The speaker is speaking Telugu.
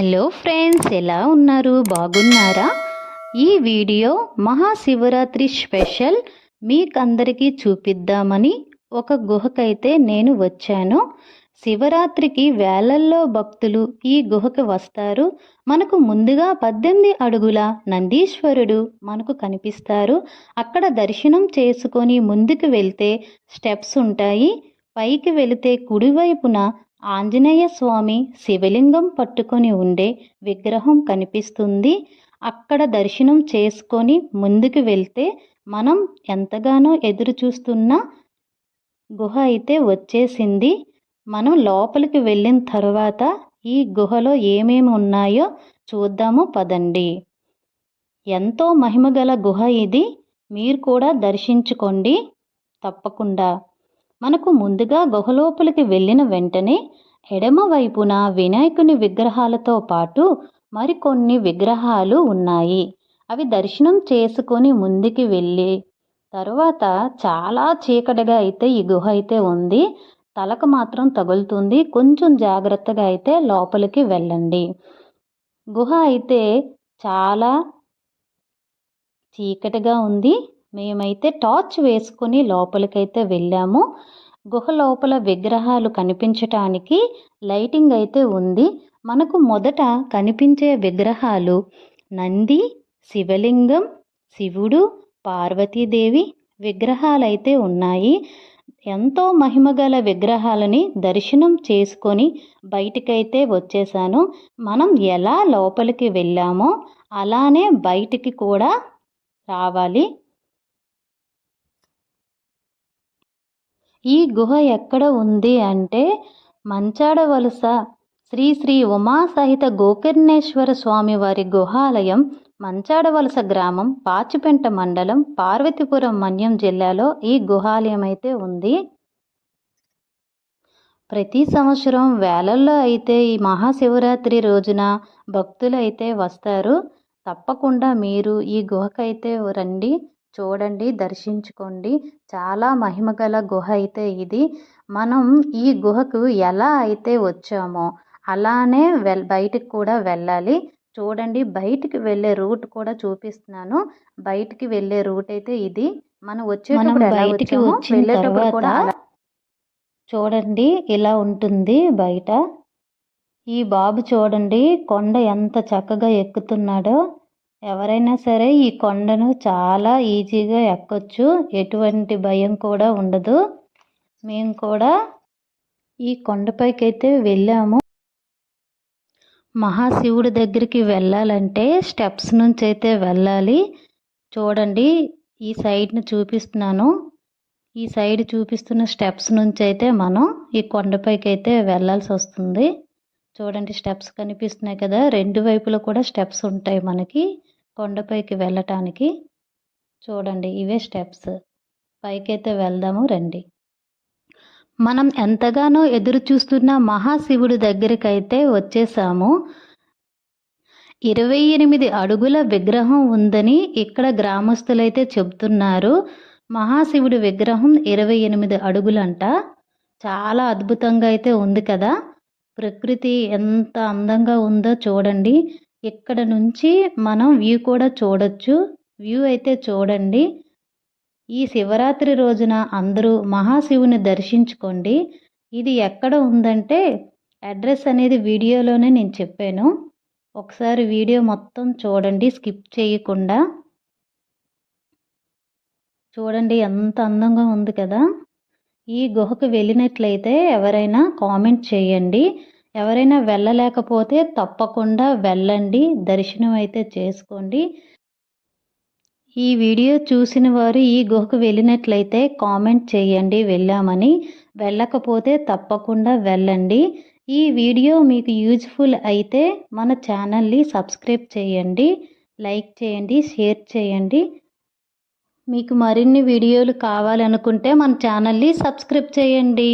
హలో ఫ్రెండ్స్ ఎలా ఉన్నారు? బాగున్నారా? ఈ వీడియో మహాశివరాత్రి స్పెషల్ మీకందరికీ చూపిద్దామని ఒక గుహకైతే నేను వచ్చాను. శివరాత్రికి వేలల్లో భక్తులు ఈ గుహకు వస్తారు. మనకు ముందుగా పద్దెనిమిది అడుగుల నందీశ్వరుడు మనకు కనిపిస్తారు. అక్కడ దర్శనం చేసుకొని ముందుకు వెళ్తే స్టెప్స్ ఉంటాయి. పైకి వెళితే కుడివైపున ఆంజనేయ స్వామి శివలింగం పట్టుకొని ఉండే విగ్రహం కనిపిస్తుంది. అక్కడ దర్శనం చేసుకొని ముందుకు వెళ్తే మనం ఎంతగానో ఎదురు చూస్తున్న గుహ అయితే వచ్చేసింది. మనం లోపలికి వెళ్ళిన తర్వాత ఈ గుహలో ఏమేమి ఉన్నాయో చూద్దాము పదండి. ఎంతో మహిమగల గుహ ఇది. మీరు కూడా దర్శించుకోండి. తప్పకుండా. మనకు ముందుగా గుహలోపలికి వెళ్ళిన వెంటనే ఎడమ వైపున వినాయకుని విగ్రహాలతో పాటు మరికొన్ని విగ్రహాలు ఉన్నాయి. అవి దర్శనం చేసుకొని ముందుకి వెళ్ళి తరువాత చాలా చీకటిగా అయితే ఈ గుహ అయితే ఉంది. తలకు మాత్రం తగులుతుంది. కొంచెం జాగ్రత్తగా అయితే లోపలికి వెళ్ళండి. గుహ అయితే చాలా చీకటిగా ఉంది. మేమైతే టార్చ్ వేసుకొని లోపలికైతే వెళ్ళాము. గుహ లోపల విగ్రహాలు కనిపించటానికి లైటింగ్ అయితే ఉంది. మనకు మొదట కనిపించే విగ్రహాలు నంది శివలింగం శివుడు పార్వతీదేవి విగ్రహాలైతే ఉన్నాయి. ఎంతో మహిమగల విగ్రహాలని దర్శనం చేసుకొని బయటికైతే వచ్చేసాను. మనం ఎలా లోపలికి వెళ్ళామో అలానే బయటికి కూడా రావాలి. ఈ గుహ ఎక్కడ ఉంది అంటే మంచాడ వలస. శ్రీ శ్రీ ఉమా సహిత గోకర్ణేశ్వర స్వామి వారి గుహాలయం మంచాడ వలస గ్రామం పాచిపెంట మండలం పార్వతీపురం మన్యం జిల్లాలో ఈ గుహాలయం అయితే ఉంది. ప్రతి సంవత్సరం వేలల్లో అయితే ఈ మహాశివరాత్రి రోజున భక్తులు అయితే వస్తారు. తప్పకుండా మీరు ఈ గుహకైతే రండి. చూడండి దర్శించుకోండి. చాలా మహిమగల గుహ అయితే ఇది. మనం ఈ గుహకు ఎలా అయితే వచ్చామో అలానే వెల్ బయటికి కూడా వెళ్ళాలి. చూడండి బయటికి వెళ్ళే రూట్ కూడా చూపిస్తున్నాను. బయటికి వెళ్ళే రూట్ అయితే ఇది. మనం వచ్చేటప్పుడు ఎలా బయటికి వెళ్ళేటప్పుడు కూడా చూడండి ఇలా ఉంటుంది బయట. ఈ బాబు చూడండి కొండ ఎంత చక్కగా ఎక్కుతున్నాడో. ఎవరైనా సరే ఈ కొండను చాలా ఈజీగా ఎక్కొచ్చు. ఎటువంటి భయం కూడా ఉండదు. మేము కూడా ఈ కొండపైకి అయితే వెళ్ళాము. మహాశివుడి దగ్గరికి వెళ్ళాలంటే స్టెప్స్ నుంచి అయితే వెళ్ళాలి. చూడండి ఈ సైడ్ని చూపిస్తున్నాను. ఈ సైడ్ చూపిస్తున్న స్టెప్స్ నుంచి అయితే మనం ఈ కొండపైకి అయితే వెళ్ళాల్సి వస్తుంది. చూడండి స్టెప్స్ కనిపిస్తున్నాయి కదా. రెండు వైపులా కూడా స్టెప్స్ ఉంటాయి మనకి. కొండపైకి వెళ్ళటానికి చూడండి ఇవే స్టెప్స్. పైకైతే వెళ్దాము రండి. మనం ఎంతగానో ఎదురు చూస్తున్న మహాశివుడి దగ్గరికైతే వచ్చేసాము. ఇరవై ఎనిమిది అడుగుల విగ్రహం ఉందని ఇక్కడ గ్రామస్తులైతే చెబుతున్నారు. మహాశివుడి విగ్రహం ఇరవై ఎనిమిది అడుగులంట. చాలా అద్భుతంగా అయితే ఉంది కదా. ప్రకృతి ఎంత అందంగా ఉందో చూడండి. ఇక్కడ నుంచి మనం వ్యూ కూడా చూడొచ్చు. వ్యూ అయితే చూడండి. ఈ శివరాత్రి రోజున అందరూ మహాశివుని దర్శించుకోండి. ఇది ఎక్కడ ఉందంటే అడ్రస్ అనేది వీడియోలోనే నేను చెప్పాను. ఒకసారి వీడియో మొత్తం చూడండి. స్కిప్ చేయకుండా. చూడండి ఎంత అందంగా ఉంది కదా. ఈ గుహకు వెళ్ళినట్లయితే ఎవరైనా కామెంట్ చేయండి. ఎవరైనా వెళ్ళలేకపోతే తప్పకుండా వెళ్ళండి దర్శనం అయితే చేసుకోండి. ఈ వీడియో చూసిన వారు ఈ గుహకు వెళ్ళినట్లయితే కామెంట్ చేయండి వెళ్ళామని. వెళ్ళకపోతే తప్పకుండా వెళ్ళండి. ఈ వీడియో మీకు యూజ్ఫుల్ అయితే మన ఛానల్ని సబ్స్క్రైబ్ చేయండి లైక్ చేయండి షేర్ చేయండి. మీకు మరిన్ని వీడియోలు కావాలనుకుంటే మన ఛానల్ని సబ్స్క్రైబ్ చేయండి.